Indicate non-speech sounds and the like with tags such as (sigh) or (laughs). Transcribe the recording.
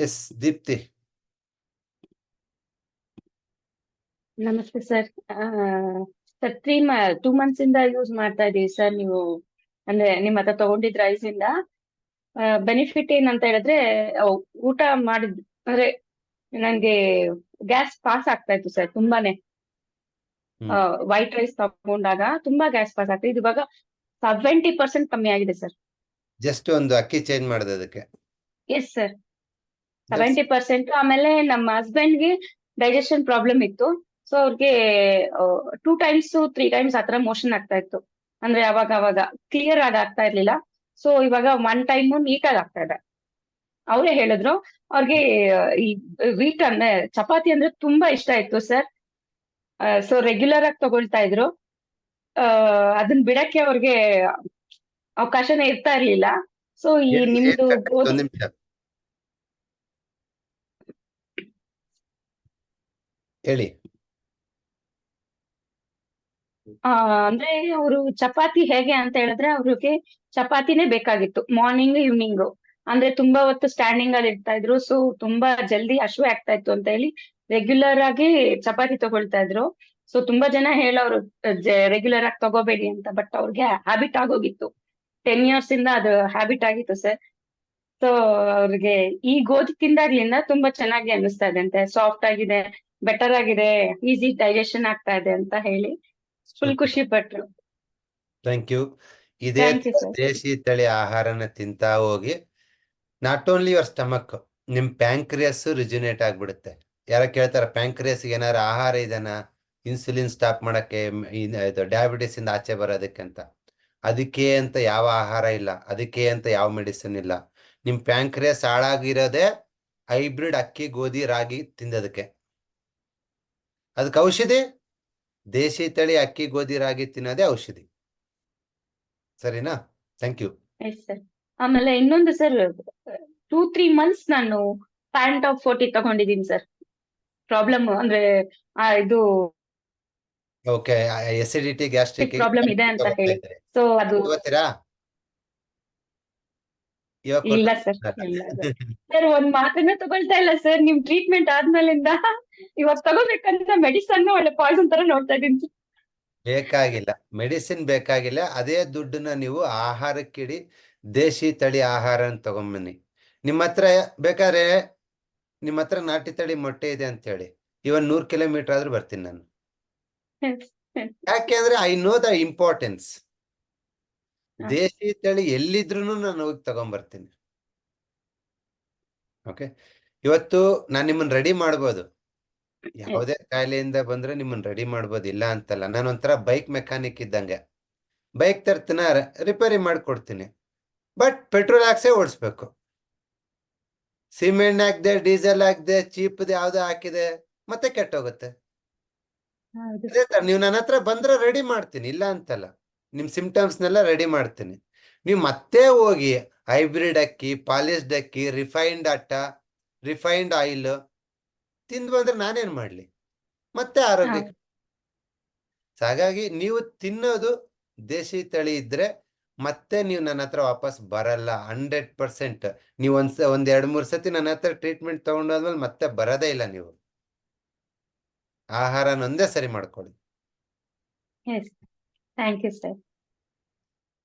S Deepti ನಮಸ್ತೆ sir sir three two months ಇಂದ use ಮಾಡ್ತಾ ಇದೀವಿ ಸರ್ ನೀವು ಅಂದ್ರೆ ನಿಮ್ಮ ಹತ್ರ ತಗೊಂಡಿದ್ ರೈಸ್ ಇಂದ. ಬೆನಿಫಿಟ್ ಏನಂತ ಹೇಳಿದ್ರೆ ಊಟ ಮಾಡಿದ್ ಅಂದ್ರೆ ನನ್ಗೆ ಗ್ಯಾಸ್ ಪಾಸ್ ಆಗ್ತಾ ಇತ್ತು ಸರ್ ತುಂಬಾನೇ. ವೈಟ್ ರೈಸ್ ತಗೊಂಡಾಗ ತುಂಬಾ ಗ್ಯಾಸ್ ಪಾಸ್ ಆಗ್ತಾ ಇದು ಇವಾಗ ಸೆವೆಂಟಿ ಪರ್ಸೆಂಟ್ ಕಮ್ಮಿ ಆಗಿದೆ ಸರ್ ಜಸ್ಟ್ ಒಂದು ಅಕ್ಕಿ ಚೇಂಜ್ ಮಾಡಿದೆ ಅದಕ್ಕೆ. ಎಸ್ ಸರ್ ಸೆವೆಂಟಿ ಪರ್ಸೆಂಟ್ ಆಮೇಲೆ ನಮ್ಮ ಹಸ್ಬೆಂಡ್ಗೆ ಡೈಜೆಷನ್ ಪ್ರಾಬ್ಲಮ್ ಇತ್ತು. ಸೊ ಅವ್ರಿಗೆ ಟೂ ಟೈಮ್ಸ್ ತ್ರೀ ಟೈಮ್ಸ್ ಆತರ ಮೋಷನ್ ಆಗ್ತಾ ಇತ್ತು. ಅಂದ್ರೆ ಅವಾಗ ಅವಾಗ ಕ್ಲಿಯರ್ ಆಗಿ ಆಗ್ತಾ ಇರ್ಲಿಲ್ಲ. ಸೊ ಇವಾಗ ಒನ್ ಟೈಮ್ ನೀಟಾಗಿ ಆಗ್ತಾ ಇದೆ. ಅವರೇ ಹೇಳಿದ್ರು ಅವ್ರಿಗೆ ಈ ವೀಟ್ ಅಂದ್ರೆ ಚಪಾತಿ ಅಂದ್ರೆ ತುಂಬಾ ಇಷ್ಟ ಇತ್ತು ಸರ್. ಸೊ ರೆಗ್ಯುಲರ್ ಆಗಿ ತಗೊಳ್ತಾ ಇದ್ರು. ಅದನ್ನ ಬಿಡಕ್ಕೆ ಅವ್ರಿಗೆ ಅವಕಾಶನೇ ಇರ್ತಾ ಇರ್ಲಿಲ್ಲ. ಸೊ ಈ ನಿಮ್ದು ಕಟ್- ಗೋಧಿ ಒಂದ್ ನಿಮಿಷ ಹೇಳಿ. ಆ, ಅಂದ್ರೆ ಅವರು ಚಪಾತಿ ಹೇಗೆ ಅಂತ ಹೇಳಿದ್ರೆ ಅವ್ರಿಗೆ ಚಪಾತಿನೇ ಬೇಕಾಗಿತ್ತು ಮಾರ್ನಿಂಗ್ ಈವ್ನಿಂಗ್ ಅಂದ್ರೆ ತುಂಬಾ ಹೊತ್ತು ಸ್ಟ್ಯಾಂಡಿಂಗ್ ಅಲ್ಲಿ ಇರ್ತಾ ಇದ್ರು ಸೊ ತುಂಬಾ ಜಲ್ದಿ ಹಶುವೆ ಆಗ್ತಾ ಇತ್ತು ಅಂತ ಹೇಳಿ ರೆಗ್ಯುಲರ್ ಆಗಿ ಚಪಾತಿ ತಗೊಳ್ತಾ ಇದ್ರು. ಸೊ ತುಂಬಾ ಜನ ಹೇಳೋರು ರೆಗ್ಯುಲರ್ ಆಗಿ ತಗೋಬೇಡಿ ಅಂತ ಬಟ್ ಅವ್ರಿಗೆ ಹ್ಯಾಬಿಟ್ ಆಗೋಗಿತ್ತು. ಟೆನ್ ಇಯರ್ಸ್ ಇಂದ ಅದು ಹ್ಯಾಬಿಟ್ ಆಗಿತ್ತು ಸರ್. ಸೊ ಅವ್ರಿಗೆ ಈ ಗೋಧಿ ತಿಂದಾಗ್ಲಿಂದ ತುಂಬಾ ಚೆನ್ನಾಗಿ ಅನಿಸ್ತಾ ಇದೆ ಅಂತೆ ಸಾಫ್ಟ್ ಆಗಿದೆ. ಬೆಟರ್ ಆಗಿದೆ ಈಸಿ ಡೈಜೆಷನ್ ಆಗ್ತಾ ಇದೆ ಅಂತ ಹೇಳಿ ಫುಲ್ ಖುಷಿ ಪಟ್ರು. ಥ್ಯಾಂಕ್ ಯು ಇದೇ Thank you, ತರ sir. ದೇಶಿ ತಳಿ ಆಹಾರನ ತಿಂತಾ ಹೋಗಿ ನಾಟ್ ಓನ್ಲಿ ಯುವರ್ ಸ್ಟಮಕ್ ನಿಮ್ ಪ್ಯಾಂಕ್ರಿಯಸ್ ರಿಜುನೇಟ್ ಆಗ್ಬಿಡುತ್ತೆ. ಯಾರ ಕೇಳ್ತಾರ ಪ್ಯಾಂಕ್ರಿಯಸ್ ಏನಾರ ಆಹಾರ ಇದನ್ನ ಇನ್ಸುಲಿನ್ ಸ್ಟಾಪ್ ಮಾಡಕ್ಕೆ ಮ್, ಇನ್- ಇದು ಡಯಾಬಿಟಿಸ್ ಇಂದ ಆಚೆ ಬರೋದಕ್ಕೆ ಅಂತ. ಅದಕ್ಕೆ ಅಂತ ಯಾವ ಆಹಾರ ಇಲ್ಲ ಅದಕ್ಕೆ ಅಂತ ಯಾವ ಮೆಡಿಸಿನ್ ಇಲ್ಲ. ನಿಮ್ ಪ್ಯಾಂಕ್ರಿಯಸ್ ಹಾಳಾಗಿರೋದೇ ಹೈಬ್ರಿಡ್ ಅಕ್ಕಿ ಗೋಧಿ ರಾಗಿ ತಿಂದದಕ್ಕೆ. ಅದಕ್ಕೆ ಔಷಧಿ? ದೇಶಿ ತಳಿ ಅಕ್ಕಿ ಗೋಧಿ ರಾಗಿ ತಿನ್ನೋದೇ ಔಷಧಿ. ಸರಿನಾ? ಥ್ಯಾಂಕ್ ಯು ಆಮೇಲೆ ಇನ್ನೊಂದು ಸರ್ ಟೂ ತ್ರೀ ಮಂತ್ಸ್ ನಾನು ಪ್ಯಾಂಟ್ ಆಫ್ ಫೋರ್ಟಿ ತಗೊಂಡಿದ್ದೀನಿ ಸರ್ ಪ್ರಾಬ್ಲಮ್ ಅಂದ್ರೆ ಆ ಇದು ಓಕೆ ಎಸಿಡಿಟಿ ಗ್ಯಾಸ್ಟ್ರಿಕ್ ಪ್ರಾಬ್ಲಮ್ ಇದೆ ಅಂತ ಹೇಳಿ. ಸೊ ಅದು ಇಲ್ಲ ಸರ್ (laughs) ಸರ್. ಒಂದ್ ಮಾತನ್ನ ತಗೊಳ್ತಾ ಇಲ್ಲ ಸರ್. ನಿಮ್ ಟ್ರೀಟ್ಮೆಂಟ್ ಆದ್ಮೇಲಿಂದ ಇವಾಗ ತಗೋಬೇಕಂತ ಮೆಡಿಸನ್ ಒಳ್ಳೆ ಪಾಯ್ಸನ್ ತರ ನೋಡ್ತಾ ಇದ್ದೀನಿ ಬೇಕಾಗಿಲ್ಲ. ಮೆಡಿಸಿನ್ ಬೇಕಾಗಿಲ್ಲ. ಅದೇ ದುಡ್ಡನ್ನ ನೀವು ಆಹಾರಕ್ಕಿಡಿ ದೇಶಿ ತಳಿ ಆಹಾರ ತಗೊಂಬನ್ನಿ. ನಿಮ್ಮ ಹತ್ರ ಬೇಕಾದ್ರೆ ನಿಮ್ಮ ಹತ್ರ ನಾಟಿ ತಳಿ ಮೊಟ್ಟೆ ಇದೆ ಅಂತ ಹೇಳಿ. ಇವನ್ ನೂರ್ ಕಿಲೋಮೀಟರ್ ಆದ್ರೂ ಬರ್ತೀನಿ ನಾನು. ಯಾಕೆಂದ್ರೆ ಐ ನೋ ದ ಇಂಪಾರ್ಟೆನ್ಸ್. ದೇಶಿ ತಳಿ ಎಲ್ಲಿದ್ರು ನಾನು ಹೋಗಿ ತಗೊಂಬರ್ತೀನಿ. ಓಕೆ ಇವತ್ತು ನಾನು ನಿಮ್ಮನ್ನ ರೆಡಿ ಮಾಡ್ಬೋದು. ಯಾವುದೇ ಕಾಯಿಲೆಯಿಂದ ಬಂದ್ರೆ ನಿಮ್ಮನ್ನ ರೆಡಿ ಮಾಡ್ಬೋದು ಇಲ್ಲ ಅಂತಲ್ಲ. ನಾನು ಒಂಥರ ಬೈಕ್ ಮೆಕ್ಯಾನಿಕ್ ಇದ್ದಂಗೆ. ಬೈಕ್ ತರ್ತೀನ ರಿಪೇರಿ ಮಾಡ್ಕೊಡ್ತೀನಿ. ಬಟ್ ಪೆಟ್ರೋಲ್ ಹಾಕ್ಸೇ ಓಡಿಸ್ಬೇಕು. ಸಿಮೆಂಟ್ ಹಾಕ್ದೆ ಡೀಸೆಲ್ ಹಾಕ್ದೆ ಚೀಪ್ ಯಾವ್ದು ಹಾಕಿದೆ ಮತ್ತೆ ಕೆಟ್ಟೋಗುತ್ತೆ. ನೀವು ನನ್ನ ಹತ್ರ ಬಂದ್ರೆ ರೆಡಿ ಮಾಡ್ತೀನಿ ಇಲ್ಲ ಅಂತಲ್ಲ. ನಿಮ್ ಸಿಂಪ್ಟಮ್ಸ್ನೆಲ್ಲ ರೆಡಿ ಮಾಡ್ತೀನಿ. ನೀವು ಮತ್ತೆ ಹೋಗಿ ಹೈಬ್ರಿಡ್ ಅಕ್ಕಿ ಪಾಲಿಸ್ಡ್ ಅಕ್ಕಿ ರಿಫೈನ್ಡ್ ಅಟ್ಟ ರಿಫೈನ್ಡ್ ಆಯಿಲ್ ತಿಂದು ಬಂದ್ರೆ ನಾನೇನ್ ಮಾಡ್ಲಿ? ಮತ್ತೆ ಆರೋಗ್ಯ ಹಾಗಾಗಿ ನೀವು ತಿನ್ನೋದು ದೇಶಿ ತಳಿ ಇದ್ರೆ ಮತ್ತೆ ನೀವು ನನ್ನ ಹತ್ರ ವಾಪಸ್ ಬರಲ್ಲ ಹಂಡ್ರೆಡ್ ಪರ್ಸೆಂಟ್ ನೀವು ಒಂದ್ಸ ಒಂದ್ ಎರಡ್ ಮೂರ್ ಸತಿ ನನ್ನ ಹತ್ರ ಟ್ರೀಟ್ಮೆಂಟ್ ತಗೊಂಡಾದ್ಮೇಲೆ ಮತ್ತೆ ಬರೋದೇ ಇಲ್ಲ ನೀವು. ಆಹಾರನೊಂದೇ ಸರಿ ಮಾಡ್ಕೊಳ್ಳಿ. Yes thank you sir